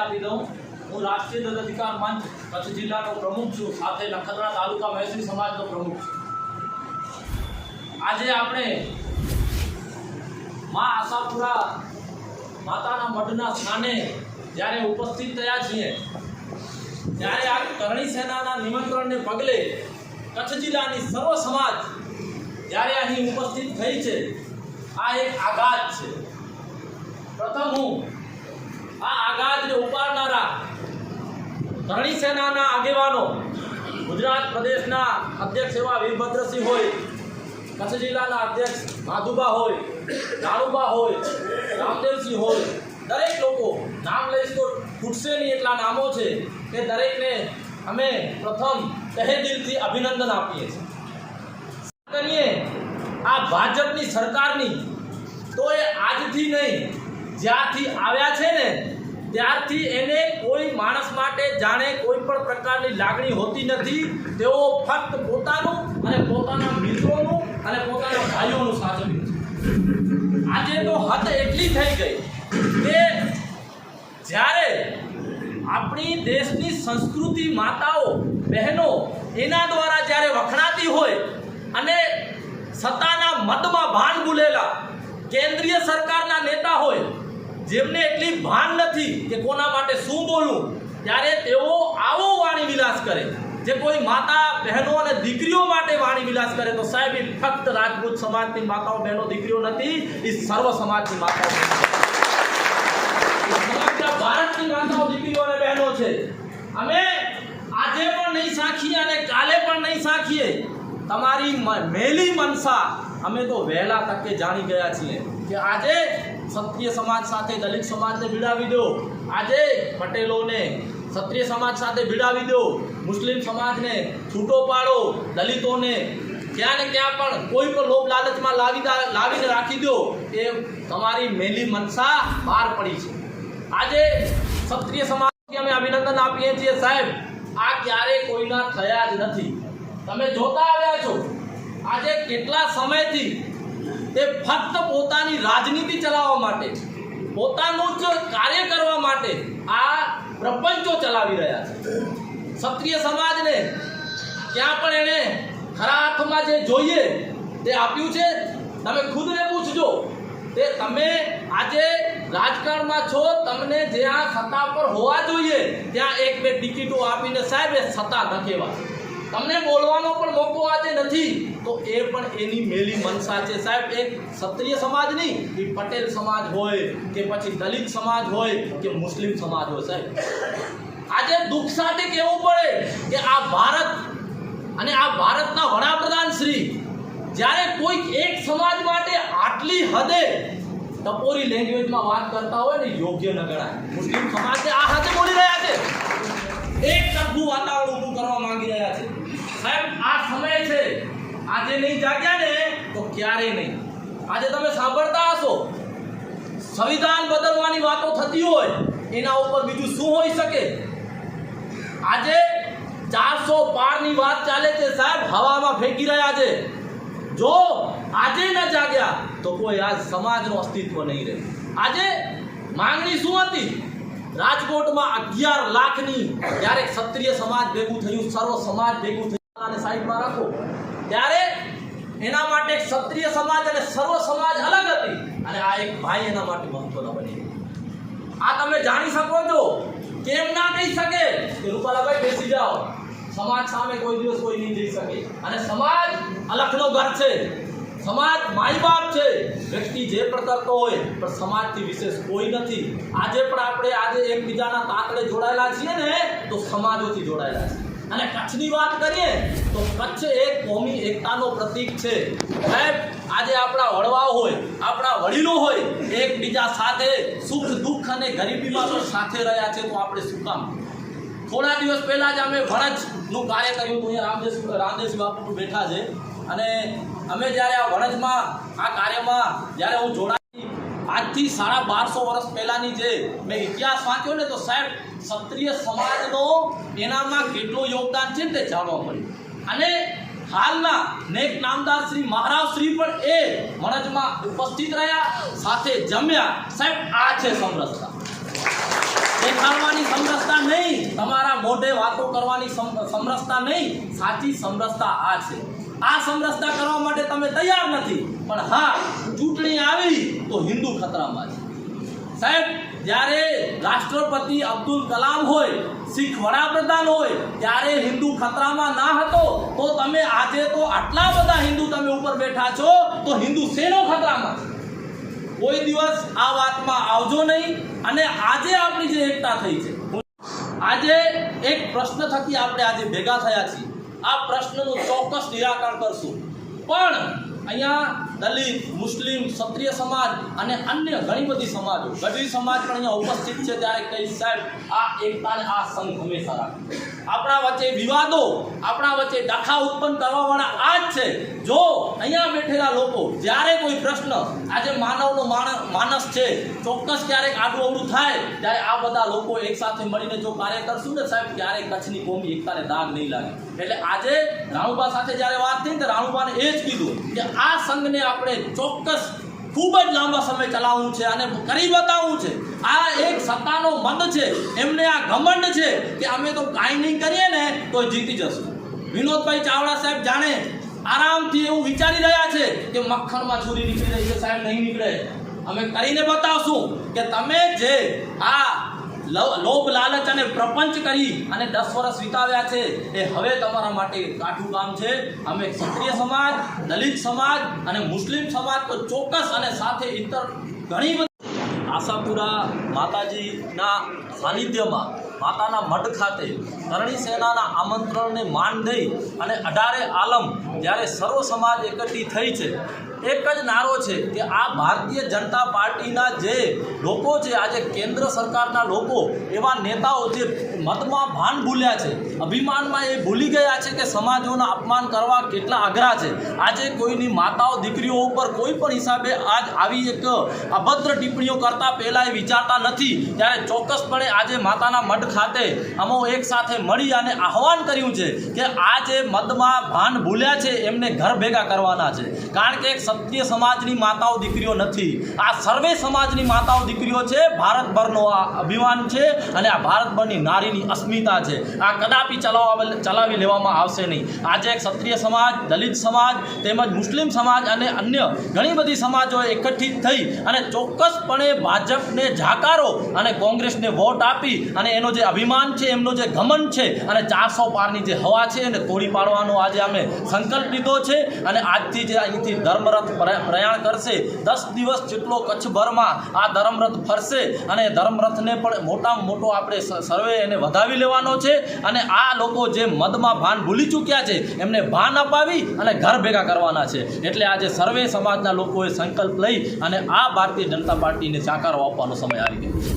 આપી દઉં. હું રાષ્ટ્રીય અધિકાર મંચ, કચ્છ જિલ્લાનો પ્રમુખ છું. સાથે નખત્રા તાલુકા મહેસી સમાજનો પ્રમુખ આજે આપણે મા આશાપુરા માતાના મઢના સ્થાને જ્યારે ઉપસ્થિત થયા છીએ, ત્યારે આ કરણી સેનાના નિમંત્રણને પગલે કચ્છ જિલ્લાની સર્વ સમાજ જ્યારે અહીં ઉપસ્થિત થઈ છે, આ એક આઘાત છે. પ્રથમ હું આ આઘાતને ઉપાડનારા કરણી સેનાના આગેવાનો ગુજરાત પ્રદેશના અધ્યક્ષ એવા વીરભદ્રસિંહ હોય, કચ્છ જિલ્લાના અધ્યક્ષ માધુબા હોય રાણુબા હોય, રામદેવસિંહ હોય, દરેક લોકો નામ લઈશ તો ખૂટશે નહીં એટલા નામો છે કે દરેકને અમે પ્રથમ તહે દિલથી અભિનંદન આપીએ છીએ. કરીએ આ ભાજપની સરકારની, તો એ આજથી નહીં, જ્યાંથી આવ્યા છે ને ત્યારથી એને કોઈ માણસ માટે જાણે કોઈ પણ પ્રકારની લાગણી હોતી નથી. તેઓ ફક્ત પોતાનું અને પોતાના મિત્રોનું અને પોતાના ભાઈઓનું સાચવ્યું છે. આજે તો હદ એટલી થઈ ગઈ કે જ્યારે આપણી દેશની સંસ્કૃતિ માતાઓ, બહેનો એના દ્વારા જ્યારે વખણાતી હોય અને સત્તાના મતમાં ભાન ભૂલેલા કેન્દ્રીય સરકારના નેતા હોય જેમને એટલી ભાન નથી કે કોના માટે શું બોલવું, ત્યારે તેઓ આવો વાણી વિલાસ કરે. જે કોઈ માતા, બહેનો અને દીકરીઓ માટે વાણી વિલાસ કરે, તો સાહેબ, એ ફક્ત રાજપૂત સમાજની માતાઓ, બહેનો, દીકરીઓ નથી, એ સર્વ સમાજની માતાઓ સમગ્ર ભારતની માતાઓ, દીકરીઓ અને બહેનો છે. અમે આજે પણ નહીં સાખીએ અને કાલે પણ નહીં સાખીએ. તમારી મેલી મનસા અમે તો વહેલા તકે જાણી ગયા છીએ કે આજે ક્ષત્રિય સમાજ સાથે દલિત સમાજને ભીડાવી દો. આજે પટેલોને ક્ષત્રિય સમાજ સાથે ભીડાવી દો. મુસ્લિમ સમાજને છૂટો પાડો. દલિતોને ક્યાં ને ક્યાં પણ કોઈ પણ લોભ લાલચમાં લાવી લાવીને રાખી દો. એ તમારી મેલી મનસા બહાર પડી છે. આજે ક્ષત્રિય સમાજથી અમે અભિનંદન આપીએ છીએ સાહેબ. આ ક્યારે કોઈના થયા જ નથી. તમે જોતા આવ્યા છો. આજે કેટલા સમયથી તે ફક્ત પોતાની રાજનીતિ ચલાવવા માટે, પોતાનું જ કાર્ય કરવા માટે આ પ્રપંચો ચલાવી રહ્યા છે. ક્ષત્રિય સમાજને ક્યાં પણ એણે ખરા અર્થમાં જે જોઈએ તે આપ્યું છે. તમે ખુદને પૂછજો. તે તમે આજે રાજકારણમાં છો, તમને જ્યાં સત્તા પર હોવા જોઈએ, ત્યાં એક બે ટિકિટો આપીને સાહેબ એ સત્તા ન કહેવાય તમને બોલવાનો પણ મોકો આજે નથી. તો એ પણ એની મેલી મનસા છે. સાહેબ, એક ક્ષત્રિય સમાજ નહીં એ પટેલ સમાજ હોય, કે પછી દલિત સમાજ હોય, કે મુસ્લિમ સમાજ હોય. સાહેબ, આજે દુઃખ સાથે કહેવું પડે કે આ ભારત અને આ ભારતના વડાપ્રધાન શ્રી, જ્યારે કોઈક એક સમાજ માટે આટલી હદે ટપોરી લેંગ્વેજમાં વાત કરતા હોય ને, યોગ્ય ન ગણાય. મુસ્લિમ સમાજ આ હાથે બોલી રહ્યા છે. એક સરખું વાતાવરણ ઊભું કરવા માંગી રહ્યા છે. સાહેબ, આ સમય છે. આજે નહીં જાગ્યા ને, તો ક્યારે નહીં. આજે તમે સાંભળતા હશો. સંવિધાન બદલવાની વાતો થતી હોય, એના ઉપર બીજું શું હોઈ શકે? આજે ચારસો પારની વાત ચાલે છે સાહેબ, હવામાં ફેંકી રહ્યા છે. જો આજે ન જાગ્યા, તો કોઈ આ સમાજનું અસ્તિત્વ નહીં રહે. આજે માંગણી શું હતી? રાજકોટમાં અગિયાર લાખની જ્યારે ક્ષત્રિય સમાજ ભેગું થયું, સર્વ સમાજ ભેગું થયું. અને સાઈડમાં રાખો. ત્યારે એના માટે ક્ષત્રિય સમાજ અને સર્વ સમાજ અલગ હતી. અને આ એક ભાઈ એના માટે મહત્વનો બની આ તમે જાણી શકો છો, કેમ ના કહી શકે? કે રૂપાલાભાઈ બેસી જાઓ. સમાજ સામે કોઈ દિવસ કોઈ નહીં જઈ શકે. અને સમાજ અલખનો ઘર છે. સમાજ માય બાપ છે. વ્યક્તિ જે પણ કરતો હોય, પણ સમાજથી વિશેષ કોઈ નથી. આજે પણ આપણે આજે એકબીજાના તાંતડે જોડાયેલા છીએ ને, તો સમાજોથી જોડાયેલા છે અને કચ્છની વાત કરીએ તો કચ્છ એક કોમી એકતાનો પ્રતીક છે. સાહેબ, આજે આપણા વડવાઓ હોય, આપણા વડીલો હોય, એકબીજા સાથે સુખ, દુઃખ અને ગરીબીમાં પણ સાથે રહ્યા છે, તો આપણે શું કામ? થોડા દિવસ પહેલા જ અમે વણજનું કાર્ય કર્યું હતું, અહીંયા રામદેશ રામદેશ બાપુ બેઠા છે. અને અમે જ્યારે આ વણજમાં, આ કાર્યમાં, જ્યારે હું જોડાઈ, આજથી સાડા બારસો વર્ષ પહેલાંની જે મેં ઇતિહાસ વાંચ્યો ને, તો સાહેબ ક્ષત્રિય સમાજનો એનામાં કેટલું યોગદાન છે તે જાણવા મળ્યું. અને હાલના નેક નામદાર શ્રી મહારાજ શ્રી પણ એ મણજમાં ઉપસ્થિત રહ્યા, સાથે જમ્યા. સાહેબ, આ છે સમરસતા. દેખાડવાની સમરસતા નહીં, તમારા મોઢે વાતો કરવાની સમરસતા નહીં, સાચી સમરસતા આ છે. આ સમરસતા કરવા માટે તમે તૈયાર નથી. પણ હા, ચૂંટણી આવી તો હિન્દુ ખતરામાં છે. સાહેબ જ્યારે રાષ્ટ્રપતિ અબ્દુલ કલામ હોય, શીખ વડાપ્રધાન હોય, ત્યારે હિન્દુ ખતરામાં ના હતો, તો તમે આજે તો આટલા બધા હિન્દુ તમે ઉપર બેઠા છો, તો હિન્દુ શેનો ખતરામાં છે? કોઈ દિવસ આ વાતમાં આવજો નહીં, અને આજે આપણી જે એકતા થઈ છે. આજે એક પ્રશ્ન થકી આપણે આજે ભેગા થયા છીએ. આ પ્રશ્નનું ચોક્કસ નિરાકરણ કરશું. પણ અહીંયા દલિત, મુસ્લિમ, ક્ષત્રિય સમાજ અને અન્ય ઘણી બધી સમાજો. ગઢવી સમાજ પણ અહીંયા ઉપસ્થિત છે. ત્યારે કહી સાહેબ, આ એકતા આ સંઘ હંમેશા રાખે આપણા વચ્ચે વિવાદો, આપણા વચ્ચે ડખા ઉત્પન્ન કરવાવાળા આ જ છે. જો અહીંયા બેઠેલા લોકો, જ્યારે કોઈ પ્રશ્ન, આજે માનવનો માનસ છે, ચોક્કસ ક્યારેક આડું અવડું થાય, ત્યારે આ બધા લોકો એક સાથે મળીને જો કાર્ય કરશું ને સાહેબ ક્યારેક કચ્છની કોમી એકતાને દાગ નહીં લાગે. એટલે આજે રાણુબા સાથે જ્યારે વાત થઈ તો રાણુબાને એ જ કીધું કે આ સંઘને આપણે ચોક્કસ ખૂબ જ લાંબા સમય ચલાવવું છે અને કરી બતાવવું છે. આ એક સત્તાનો મંદ છે. એમને આ ઘમંડ છે કે અમે તો કાંઈ નહીં કરીએ ને તો જીતી જશું. વિનોદભાઈ ચાવડા સાહેબ જાણે આરામથી એવું વિચારી રહ્યા છે કે મક્ખણમાં છુરી નીકળી રહી છે સાહેબ, નહીં નીકળે. અમે કરીને બતાવશું કે તમે જે આ લોભ, લાલચ અને પ્રપંચ કરી અને દસ વર્ષ વિતાવ્યા છે. એ હવે તમારા માટે કાઠું કામ છે. અમે ક્ષત્રિય સમાજ, દલિત સમાજ અને મુસ્લિમ સમાજ તો ચોક્કસ અને સાથે ઇતર ઘણી બધી આશાપુરા માતાજીના સાનિધ્યમાં, માતાના મઢ ખાતે કરણી સેનાના આમંત્રણને માન દઈ અને અઢારે આલમ જ્યારે સર્વ સમાજ એકઠી થઈ છે એક જ નારો છે કે આ ભારતીય જનતા પાર્ટીના જે લોકો છે, આજે કેન્દ્ર સરકારના લોકો, એવા નેતાઓ જે મતમાં ભાન ભૂલ્યા છે. અભિમાનમાં એ ભૂલી ગયા છે કે સમાજોના અપમાન કરવા કેટલા અઘરા છે. આજે કોઈની માતાઓ દીકરીઓ ઉપર કોઈ પણ હિસાબે આજ આવી એક અભદ્ર ટિપ્પણીઓ કરતા પહેલાં એ વિચારતા નથી. ત્યારે ચોક્કસપણે આજે માતાના મઢ ખાતે અમો એક સાથે મળી અને આહવાન કર્યું છે કે આ જે મતમાં ભાન ભૂલ્યા છે એમને ઘર ભેગા કરવાના છે. કારણ કે એક સત્ય સમાજની માતાઓ દીકરીઓ નથી. આ સર્વે સમાજની માતાઓ દીકરીઓ છે. ભારતભરનો આ અભિમાન છે અને આ ભારતભરની નારીની અસ્મિતા છે. આ કદાપી ચલાવવા ચલાવી લેવામાં આવશે નહીં. આજે ક્ષત્રિય સમાજ, દલિત સમાજ, તેમજ મુસ્લિમ સમાજ અને અન્ય ઘણી બધી સમાજો એકઠિત થઈ અને ચોક્કસપણે ભાજપને જાકારો અને કોંગ્રેસને વોટ આપી અને એનો જે અભિમાન છે, એમનો જે ઘમંડ છે અને ચારસો પારની જે હવા છે એને તોડી પાડવાનો આજે અમે સંકલ્પ લીધો છે અને આજથી જે અહીંથી ધર્મરથ પ્ર- પ્રયાણ કરશે, દસ દિવસ જેટલો કચ્છભરમાં આ ધર્મરથ ફરશે અને ધર્મરથને પણ મોટામાં મોટો આપણે સર્વે એને વધાવી લેવાનો છે અને આ લોકો જે મદમાં ભાન ભૂલી ચૂક્યા છે, એમને ભાન અપાવી અને ઘર ભેગા કરવાના છે. એટલે આજે સર્વે સમાજના લોકોએ સંકલ્પ લઈ અને આ ભારતીય જનતા પાર્ટીને સાકારો આપવાનો સમય આવી ગયો.